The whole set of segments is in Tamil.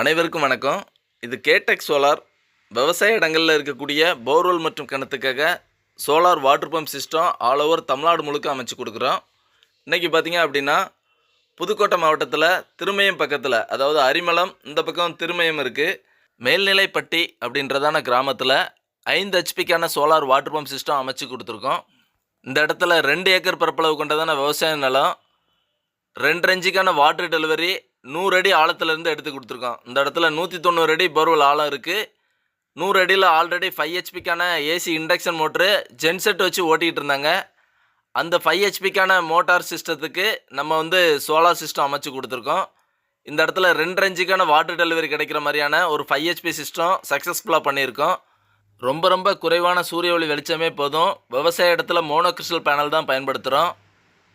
அனைவருக்கும் வணக்கம். இது கேடெக் சோலார். விவசாய இடங்களில் இருக்கக்கூடிய போர்வெல் மற்றும் கிணத்துக்காக solar water pump system all over Tamil Nadu முழுக்க அமைச்சு கொடுக்குறோம். இன்றைக்கி பார்த்தீங்க அப்படின்னா புதுக்கோட்டை மாவட்டத்தில் திருமயம் பக்கத்தில் அதாவது அரிமளம் இந்த பக்கம் திருமயம் இருக்குது மேல்நிலைப்பட்டி அப்படின்றதான கிராமத்தில் ஐந்து ஹெச்பிக்கான சோலார் வாட்டர் பம்ப் சிஸ்டம் அமைச்சு கொடுத்துருக்கோம். இந்த இடத்துல ரெண்டு ஏக்கர் பரப்பளவு கொண்டதான விவசாய நிலம் ரெண்டு இன்ச்சுக்கான வாட்டர் டெலிவரி நூறு அடி ஆழத்துலேருந்து எடுத்து கொடுத்துருக்கோம் இந்த இடத்துல நூற்றி தொண்ணூறு அடி போர்வெல் ஆழம் இருக்குது நூறு அடியில் ஆல்ரெடி ஃபைவ் ஹெச்பிக்கான ஏசி இண்டக்ஷன் மோட்ரு ஜென்செட் வச்சு ஓட்டிகிட்டு இருந்தாங்க. அந்த ஃபைவ் ஹெச்பிக்கான மோட்டார் சிஸ்டத்துக்கு நம்ம வந்து சோலார் சிஸ்டம் அமைச்சு கொடுத்துருக்கோம். இந்த இடத்துல ரெண்டு இன்ச்சுக்கான வாட்டர் டெலிவரி கிடைக்கிற மாதிரியான ஒரு ஃபைவ் ஹெச்பி சிஸ்டம் சக்ஸஸ்ஃபுல்லாக பண்ணியிருக்கோம். ரொம்ப ரொம்ப குறைவான சூரிய ஒளி வெளிச்சமே போதும். விவசாய இடத்துல மோனோ கிறிஸ்டல் பேனல் தான் பயன்படுத்துகிறோம்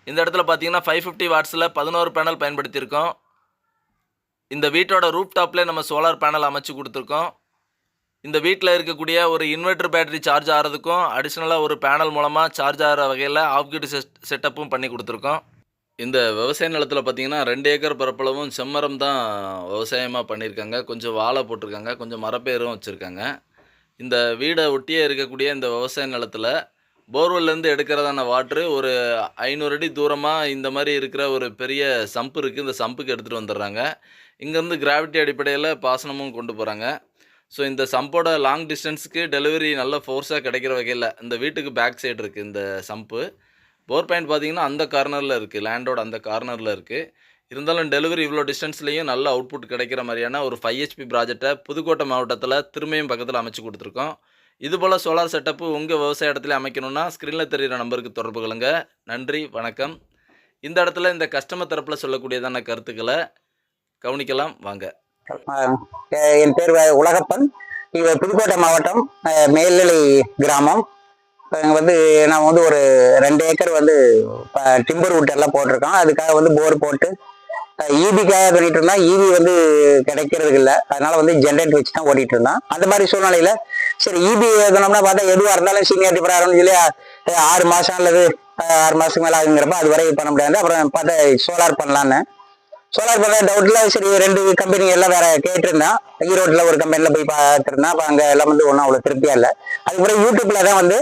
இந்த இடத்துல பார்த்தீங்கன்னா ஃபைவ் ஃபிஃப்டி வாட்ஸில் பதினோரு பேனல் பயன்படுத்தியிருக்கோம். இந்த வீட்டோட ரூப் டாப்லேயே நம்ம சோலார் பேனல் அமைச்சு கொடுத்துருக்கோம். இந்த வீட்டில் இருக்கக்கூடிய ஒரு இன்வெர்டர் பேட்டரி சார்ஜ் ஆகிறதுக்கும் அடிஷ்னலாக ஒரு பேனல் மூலமாக சார்ஜ் ஆகிற வகையில் ஆஃப்கிட் செட் செட்டப்பும் பண்ணி கொடுத்துருக்கோம். இந்த விவசாய நிலத்தில் பார்த்தீங்கன்னா ரெண்டு ஏக்கர் பரப்பளவும் செம்மரம் தான் விவசாயமாக பண்ணியிருக்காங்க. கொஞ்சம் வாழை போட்டிருக்காங்க கொஞ்சம் மரப்பேரும் வச்சுருக்காங்க. இந்த வீடை ஒட்டியே இருக்கக்கூடிய இந்த விவசாய நிலத்தில் போர்வெல்லேருந்து எடுக்கிறதான வாட்ரு ஒரு ஐநூறு அடி தூரமாக இந்த மாதிரி இருக்கிற ஒரு பெரிய சம்பு இருக்குது இந்த சம்புக்கு எடுத்துகிட்டு வந்துடுறாங்க. இங்கேருந்து கிராவிட்டி அடிப்படையில் பாசனமும் கொண்டு போகிறாங்க ஸோ இந்த சம்போட லாங் டிஸ்டன்ஸுக்கு டெலிவரி நல்ல ஃபோர்ஸாக கிடைக்கிற வகையில் இந்த வீட்டுக்கு பேக் சைடு இருக்குது இந்த சம்ப்பு போர் பாயிண்ட் பார்த்தீங்கன்னா அந்த கார்னரில் இருக்குது லேண்டோட அந்த கார்னரில் இருக்குது இருந்தாலும் டெலிவரி இவ்வளோ டிஸ்டன்ஸ்லேயும் நல்ல அவுட்புட் கிடைக்கிற மாதிரியான ஒரு ஃபைவ் ஹெச்பி ப்ராஜெக்டை புதுக்கோட்டை மாவட்டத்தில் திரும்பியும் பக்கத்தில் அமைச்சு கொடுத்துருக்கோம். இதுபோல் சோலார் செட்டப்பு உங்கள் விவசாய இடத்துல அமைக்கணும்னா ஸ்க்ரீனில் தெரிகிற நம்பருக்கு தொடர்பு கொள்ளுங்கள் நன்றி வணக்கம். இந்த இடத்துல இந்த கஸ்டமர் தரப்பில் சொல்லக்கூடியதான கருத்துக்களை கவனிக்கலாம் வாங்க. என் பேர் உலகப்பன். இது புதுக்கோட்டை மாவட்டம் மேல்நிலை கிராமம். இங்கே வந்து நான் வந்து ஒரு ரெண்டு ஏக்கர் வந்து டிம்பர் வுட் எல்லாம் போட்டிருக்கோம். அதுக்காக வந்து போர் போட்டு ஈபிக்காக பண்ணிட்டு இருந்தா ஈபி வந்து கிடைக்கிறதுக்கு இல்லை. அதனால வந்து ஜென்ரேட் வச்சு தான் ஓடிட்டு இருந்தான் அந்த மாதிரி சூழ்நிலையில சரி ஈபி எழுதணும்னா பார்த்தா எதுவாக இருந்தாலும் சீனியாரிட்டி பிரகாரம்னு சொல்லி ஆறு மாதம் அல்லது ஆறு மாதத்துக்கு மேலே ஆகுங்கிறப்ப அது வரை பண்ண முடியாது. அப்புறம் பார்த்தா சோலார் பண்ணலான்னு. சோலார் பண்ண டவுட்ல சரி ரெண்டு கம்பெனி எல்லாம் வேற கேட்டிருந்தேன் ஈரோட்டில் ஒரு கம்பெனில போய் பார்த்துருந்தேன் அப்போ அங்கே எல்லாம் வந்து ஒன்றும் அவ்வளோ திருப்தியா இல்லை. அதுக்கப்புறம் யூடியூப்ல தான் வந்து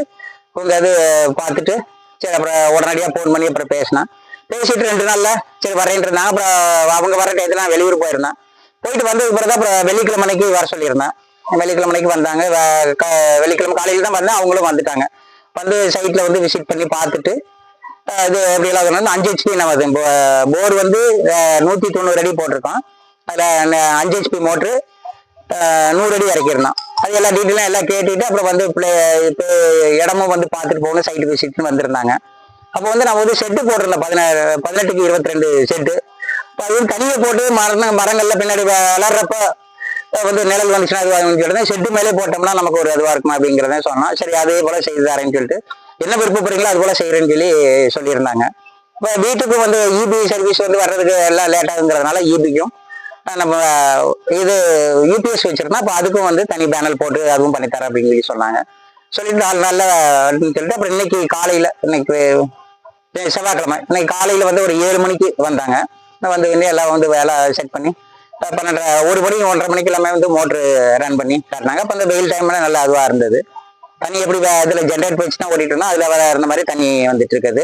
உங்க இது பார்த்துட்டு சரி அப்புறம் உடனடியாக ஃபோன் பண்ணி அப்புறம் பேசினேன். பேசிட்டு ரெண்டு நாள்ல சரி வரேன்ட்டு அப்புறம் அவங்க வர டயத்துல நான் வெளியூர் போயிருந்தேன். போயிட்டு வந்ததுக்கு பிறகு அப்புறம் வெள்ளிக்கிழமைக்கு வர சொல்லியிருந்தேன். வெள்ளிக்கிழமைக்கு வந்தாங்க. வெள்ளிக்கிழமை காலையில் தான் வந்தேன். அவங்களும் வந்துட்டாங்க. வந்து சைட்ல வந்து விசிட் பண்ணி பார்த்துட்டு இது எப்படி எல்லாம் அஞ்சு ஹெச்பி நம்ம போர் வந்து நூற்றி தொண்ணூறு அடி போட்டிருக்கோம். அதில் அஞ்சு ஹெச்பி மோட்ரு நூறு அடி இறக்கிருந்தோம் அது எல்லா டீட்டெயிலும் எல்லாம் கேட்டுட்டு அப்புறம் வந்து பிள்ளை இப்போ இடமும் வந்து பார்த்துட்டு போகணும் சைட்டு விசிட்னு வந்திருந்தாங்க. அப்போ வந்து நம்ம வந்து செட்டு போட்டிருந்தோம் பதினாறு பதினெட்டுக்கு இருபத்தி ரெண்டு செட்டு இப்போ அது தனியை போட்டு மரம் மரங்கள்ல பின்னாடி வளர்றப்போ வளர்றப்ப வந்து நிழல் வந்துச்சுன்னா அதுவாக சொல்லிட்டு செட்டு மேலே போட்டோம்னா நமக்கு ஒரு இதுவாக இருக்குமா அப்படிங்கிறத சொன்னோம். சரி அதே போல செய்து தரேன்னு சொல்லிட்டு என்ன விருப்பப்படுறீங்களோ அது போல செய்கிறேன்னு சொல்லி சொல்லியிருந்தாங்க. இப்போ வீட்டுக்கு வந்து இபி சர்வீஸ் வந்து வர்றதுக்கு எல்லாம் லேட்டாகுங்கிறதுனால இபிக்கும் நம்ம இது யூபிஎஸ் வச்சிருந்தோம் அப்போ அதுக்கும் வந்து தனி பேனல் போட்டு அதுவும் பண்ணித்தரேன் அப்படின்னு சொல்லி சொன்னாங்க. சொல்லிட்டு நாலு நாளில் அப்படின்னு சொல்லிட்டு அப்புறம் இன்னைக்கு காலையில் இன்னைக்கு செவ்வாய்க்கிழமை இன்னைக்கு காலையில் வந்து ஒரு ஏழு மணிக்கு வந்தாங்க. நான் வந்து வந்து எல்லாம் வந்து வேலை செட் பண்ணி பன்னெண்டரை ஒரு மணி ஒன்றரை மணிக்கு எல்லாமே வந்து மோட்ரு ரன் பண்ணி காட்டினாங்க அப்போ அந்த வெயில் டைம்ல நல்லா அதுவாக இருந்தது. தண்ணி எப்படி வே- ஜென்ரேட் போயிடுச்சுன்னா ஓடிட்டோம்னா அதில் இருந்தோம் வர இருந்த மாதிரி தண்ணி வந்துட்டு இருக்குது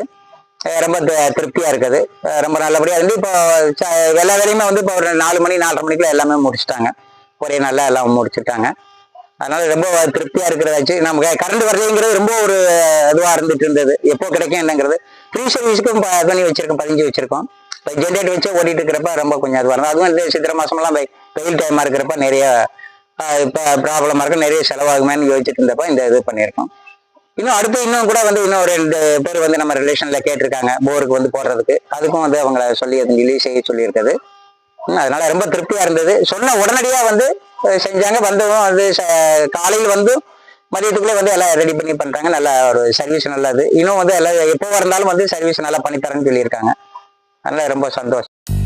ரொம்ப திருப்தியாக இருக்குது. ரொம்ப நல்லபடியாக இருந்து இப்போ எல்லா வேலையுமே வந்து இப்போ ஒரு நாலு மணி நாலரை மணிக்குள்ள எல்லாமே முடிச்சுட்டாங்க. ஒரே நாளில் எல்லாம் முடிச்சுட்டாங்க. அதனால ரொம்ப திருப்தியாக இருக்கிறதாச்சு நமக்கு கரண்ட் வரலைங்கிறது ரொம்ப ஒரு இதுவாக இருந்துட்டு இருந்தது எப்போ கிடைக்கும் என்னங்கிறது. ஃப்ரீ சர்வீஸுக்கும் பண்ணி வச்சிருக்கோம் பதிஞ்சு வச்சிருக்கோம். இப்போ ஜென்ரேட் வச்சு ஓடிட்டு இருக்கிறப்ப ரொம்ப கொஞ்சம் அதுவாக இருந்தது. அதுவும் இந்த சித்திரை மாதமெல்லாம் வெயில் டைமாக இருக்கிறப்ப நிறைய இப்போ ப்ராப்ளமாக இருக்கும் நிறைய செலவாகுமேன்னு யோசிச்சுட்டு இருந்தப்போ இந்த இது பண்ணியிருக்கோம். இன்னும் அடுத்து இன்னும் கூட வந்து இன்னும் ஒரு ரெண்டு பேர் வந்து நம்ம ரிலேஷனில் கேட்டிருக்காங்க. போருக்கு வந்து போடுறதுக்கு. அதுக்கும் வந்து அவங்கள சொல்லி அது செய்ய சொல்லியிருக்குது அதனால ரொம்ப திருப்தியாக இருந்தது. சொன்ன உடனடியாக வந்து செஞ்சாங்க. வந்ததும் வந்து ச- காலையில் வந்து மதியத்துக்குள்ளே வந்து எல்லாம் ரெடி பண்ணி பண்ணுறாங்க நல்ல ஒரு சர்வீஸ் நல்லது. இன்னும் வந்து எல்லாம் எப்போ இருந்தாலும் வந்து சர்வீஸ் நல்லா பண்ணித்தரேன்னு சொல்லியிருக்காங்க. அதனால ரொம்ப சந்தோஷம்.